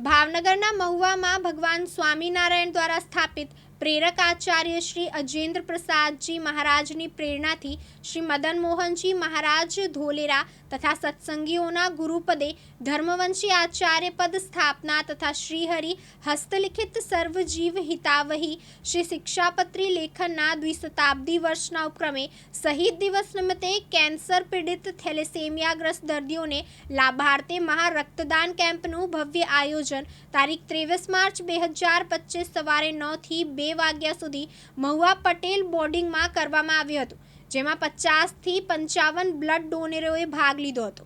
ભાવનગરના મહુવામાં ભગવાન સ્વામિનારાયણ દ્વારા સ્થાપિત પ્રેરક આચાર્ય શ્રી અજેન્દ્ર પ્રસાદજી મહારાજની પ્રેરણાથી શ્રી મદન મોહનજી મહારાજ ધોલેરા તથા સત્સંગીઓના ગુરુપદે ધર્મવંશી આચાર્ય પદ સ્થાપના તથા શ્રીહરિ હસ્તલિખિત સર્વજીવ હિતાવહી શ્રી શિક્ષાપત્રી લેખનના દ્વિશતાબ્દી વર્ષના ઉપક્રમે શહીદ દિવસ નિમિત્તે કેન્સર પીડિત થેલેસેમિયાગ્રસ્ત દર્દીઓને લાભાર્થે મહા રક્તદાન કેમ્પનું ભવ્ય આયોજન તારીખ ત્રેવીસ માર્ચ બે હજાર પચીસ સવારે નવથી બે વાગ્યા સુધી મહુવા પટેલ બોર્ડિંગમાં કરવામાં આવ્યું હતું, જેમાં પચાસથી પંચાવન બ્લડ ડોનરોએ ભાગ લીધો હતો.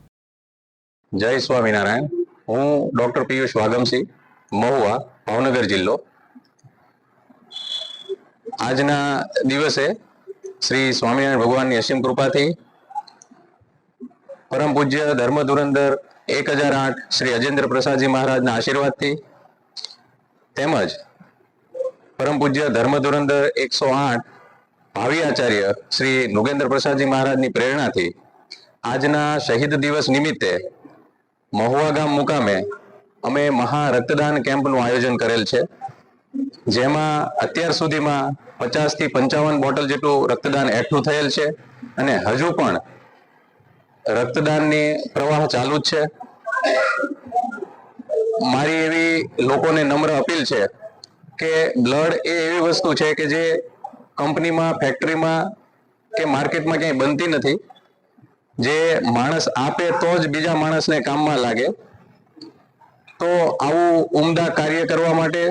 જય સ્વામિનારાયણ. હું ડોક્ટર પિયુષ વાગમસિંહ મહુવા, ભાવનગર જિલ્લો. આજના દિવસે શ્રી સ્વામિનારાયણ ભગવાનની અસીમ કૃપાથી પરમ પૂજ્ય ધર્મ ધુરંધર એક હજાર આઠ શ્રી અજેન્દ્ર પ્રસાદજી મહારાજના આશીર્વાદથી તેમજ પરમ પૂજ્ય ધર્મ ધુરંધર એકસો આઠ ભાવિ આચાર્ય શ્રી નુગેન્દ્ર પ્રસાદજી મહારાજની પ્રેરણાથી આજના શહીદ દિવસ નિમિત્તે મહુવા ગામ મુકામે અમે મહા રક્તદાન કેમ્પનું આયોજન કરેલ છે. જેમાં અત્યાર સુધીમાં પચાસથી પંચાવન બોટલ જેટલું રક્તદાન એકઠું થયેલ છે અને હજુ પણ રક્તદાનની પ્રવાહ ચાલુ જ છે. મારી એવી લોકોને નમ્ર અપીલ છે કે બ્લડ એ એવી વસ્તુ છે કે જે કંપનીમાં ફેક્ટરીમાં કે માર્કેટમાં ક્યાંય બનતી નથી. જે માણસ આપે તો જ બીજા માણસને કામમાં લાગે. તો આવું ઉમદા કાર્ય કરવા માટે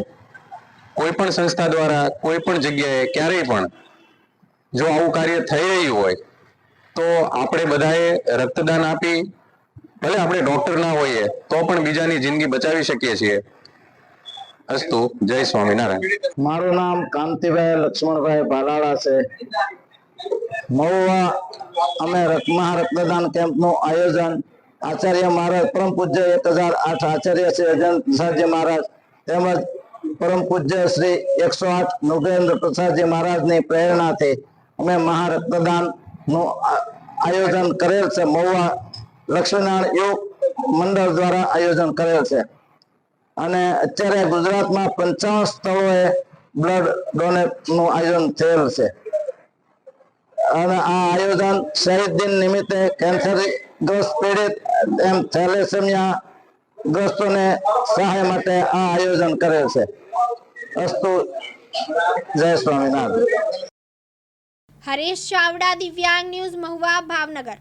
કોઈ પણ સંસ્થા દ્વારા, કોઈ પણ જગ્યાએ, ક્યારેય પણ જો આવું કાર્ય થઈ રહ્યું હોય, તો આપણે બધાએ રક્તદાન આપી, ભલે આપણે ડોક્ટર ના હોઈએ, તો પણ બીજાની જિંદગી બચાવી શકીએ છીએ. અસ્તુ, જય સ્વામિનારાયણ. મારું નામ કાંતિભાઈ લક્ષ્મણભાઈ ભાલાળા છે. મહુવા અમે મહા કેમ્પનું આયોજન. આચાર્ય મહારાજ પરમ પૂજ્ય એક હજાર આઠ આચાર્ય શ્રી અજંત પ્રસાદજી મહારાજ તેમજ પરમ પૂજ્ય શ્રી એકસો આઠ નૃગેન્દ્ર પ્રસાદજી મહારાજની પ્રેરણાથી અમે મહા રક્તદાનનું આયોજન કરેલ છે. મહુવા લક્ષ્મીનારાયણ યોગ મંડળ દ્વારા આયોજન કરેલ છે. અને અત્યારે ગુજરાતમાં પંચાવન સ્થળોએ બ્લડ ડોનેટનું આયોજન થયેલ છે. અને આ આયોજન શહીદ દિન નિમિત્તે કેન્સર ગ્રસ્ત પીડિત એમ થેલેસેમિયા ગ્રસ્તોને સહાય માટે આ આયોજન કરેલ છે. અસ્તુ, જય સ્વામિનારાયણ. હરેશ ચાવડા, દિવ્યાંગ ન્યૂઝ મહુવા, ભાવનગર.